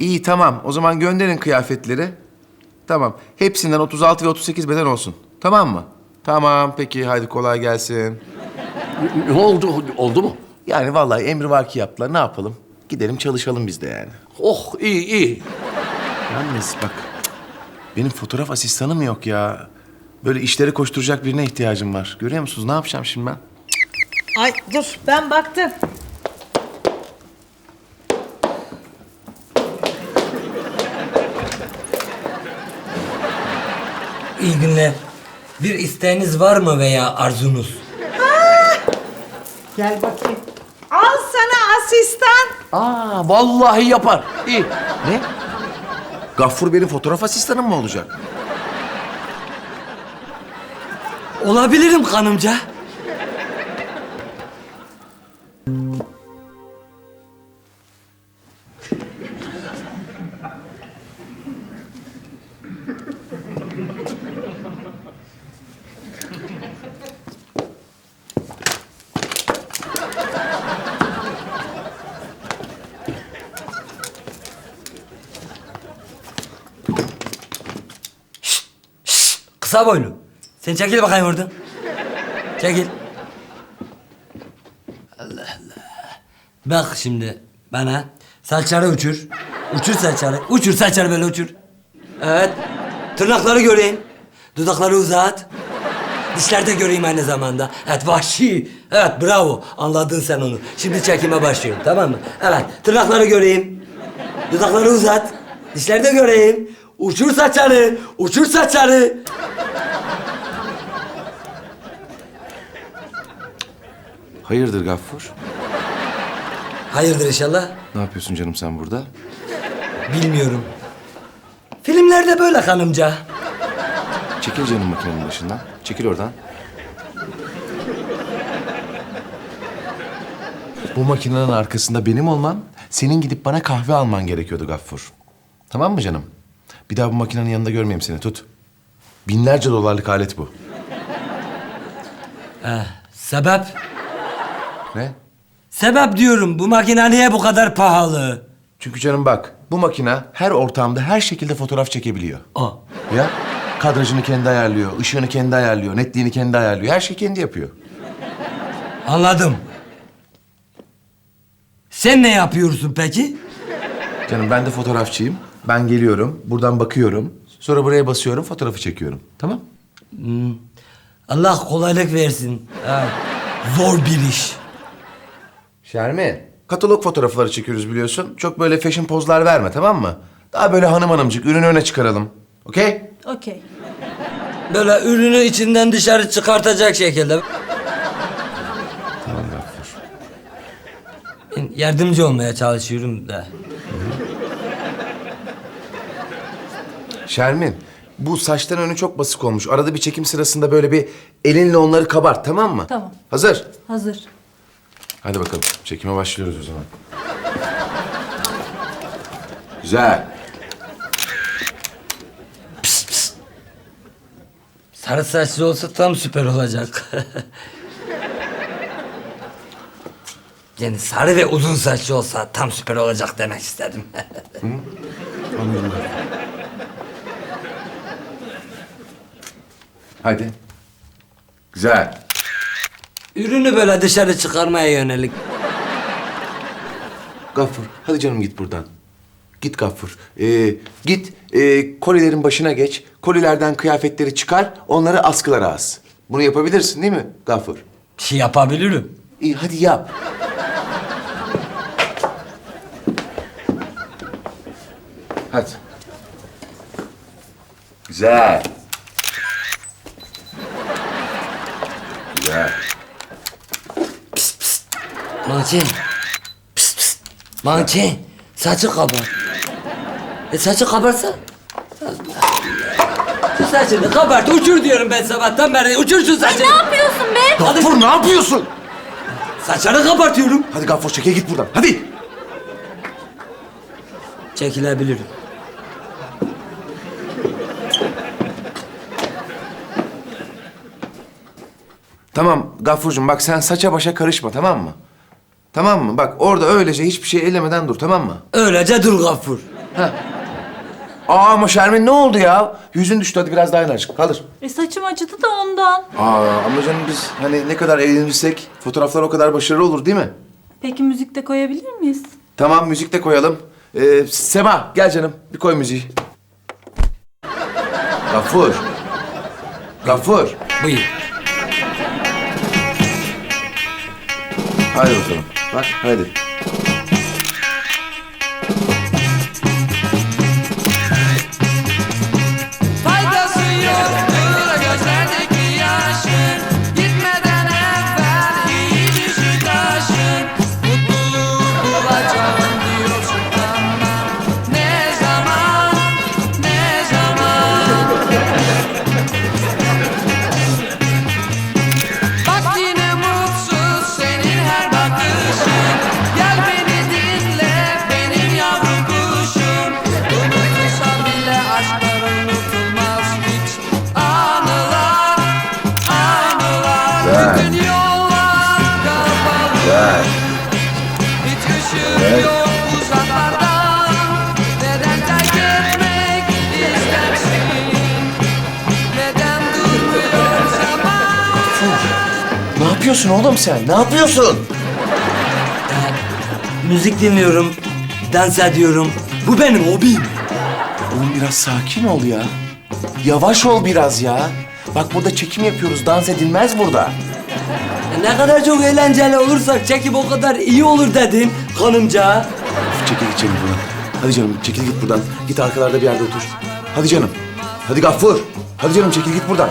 İyi tamam. O zaman gönderin kıyafetleri. Tamam. Hepsinden 36 ve 38 beden olsun. Tamam mı? Tamam peki hadi kolay gelsin. Ne oldu? Oldu mu? Yani vallahi emri vaki yaptılar. Ne yapalım? Gidelim çalışalım biz de yani. Oh iyi iyi. Yalnız bak benim fotoğraf asistanım yok ya. Böyle işleri koşturacak birine ihtiyacım var. Görüyor musunuz? Ne yapacağım şimdi ben? Ay dur ben baktım. İyi günler. Bir isteğiniz var mı veya arzunuz? Gel bakayım. Al sana asistan. Aa vallahi yapar. İyi. Ne? Gaffur benim fotoğraf asistanım mı olacak? Olabilirim kanımca. Kısa boylu. Sen çekil bakayım oradan. Çekil. Allah Allah. Bak şimdi bana. Saçları uçur. Uçur saçları. Uçur saçları böyle uçur. Evet. Tırnakları göreyim. Dudakları uzat. Dişler de göreyim aynı zamanda. Evet vahşi. Evet bravo. Anladın sen onu. Şimdi çekime başlıyorum tamam mı? Evet. Tırnakları göreyim. Dudakları uzat. Dişleri de göreyim. Uçur saçları. Uçur saçları. Hayırdır Gaffur? Hayırdır inşallah? Ne yapıyorsun canım sen burada? Bilmiyorum. Filmlerde böyle hanımca. Çekil canım makinenin başından. Çekil oradan. Bu makinenin arkasında benim olmam, senin gidip bana kahve alman gerekiyordu Gaffur. Tamam mı canım? Bir daha bu makinenin yanında görmeyeyim seni. Tut. Binlerce dolarlık alet bu. Eh, sebep? Ne? Sebep diyorum bu makine niye bu kadar pahalı? Çünkü canım bak, bu makine her ortamda her şekilde fotoğraf çekebiliyor. Aa, Ya kadrajını kendi ayarlıyor, ışığını kendi ayarlıyor, netliğini kendi ayarlıyor. Her şeyi kendi yapıyor. anladım. Sen ne yapıyorsun peki? Canım ben de fotoğrafçıyım. Ben geliyorum, buradan bakıyorum. Sonra buraya basıyorum, fotoğrafı çekiyorum. Tamam? Allah kolaylık versin. Ha, zor bir iş. Şermi, katalog fotoğrafları çekiyoruz biliyorsun. Çok böyle fashion pozlar verme tamam mı? Daha böyle hanım hanımcık, ürünü öne çıkaralım. Okey? Okey. Böyle ürünü içinden dışarı çıkartacak şekilde. Tamam Gaffur. Ben yardımcı olmaya çalışıyorum da. Şermin, bu saçların önü çok basık olmuş. Arada bir çekim sırasında böyle bir elinle onları kabart tamam mı? Tamam. Hazır. Hazır. Hadi bakalım, çekime başlıyoruz o zaman. Güzel. Sarı saçlı olsa tam süper olacak. yani sarı ve uzun saçlı olsa tam süper olacak demek istedim. Anladım. Hadi. Güzel. Ürünü böyle dışarı çıkarmaya yönelik. Gaffur, hadi canım git buradan. Git Gaffur. Ee, git ee, kolilerin başına geç. Kolilerden kıyafetleri çıkar, onları askılara as. Bunu yapabilirsin değil mi Gaffur? Şey yapabilirim. İyi hadi yap. Hadi. Güzel. Güzel. Mançin. Pst pst. Mançin. Saçı kabar. E saçı kabarsa? Şu saçını kabart. Uçur diyorum ben sabahtan beri. Uçur şu saçını. Ne yapıyorsun be? Gaffur ne yapıyorsun? Saçları kabartıyorum. Hadi Gaffur çekil git buradan. Hadi. Çekilebilirim. Tamam Gaffurcuğum bak sen saça başa karışma tamam mı? Tamam mı? Bak orada öylece hiçbir şey ellemeden dur tamam mı? Öylece dur Gaffur. Heh. Aa ama Şermin ne oldu ya? Yüzün düştü hadi biraz daha in azıcık. Kaldır. E saçım acıdı da ondan. Aa ama canım biz hani ne kadar eğlenirsek fotoğraflar o kadar başarılı olur değil mi? Peki müzik de koyabilir miyiz? Tamam müzik de koyalım. Ee, Sema gel canım bir koy müziği. Gafur. Gafur. Buyur. Hadi bakalım. Bak hadi. Ne yapıyorsun oğlum sen? Ne yapıyorsun? Müzik dinliyorum. Dans ediyorum. Bu benim hobim. Oğlum biraz sakin ol ya. Yavaş ol biraz ya. Bak burada çekim yapıyoruz. Dans edilmez burada. Ne kadar çok eğlenceli olursak çekip o kadar iyi olur dedin hanımca. Çekil git Cemil buradan. Hadi canım çekil git buradan. Git arkalarda bir yerde otur. Hadi canım. Hadi Gaffur. Hadi canım çekil git buradan.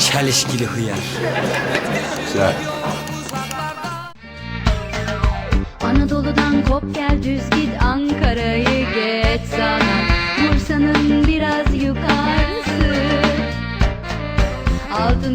Çelişkili hıyar. Güzel. Anadolu'dan kop gel düz git Ankara'yı geç sana Bursa'nın biraz yukarısı Altın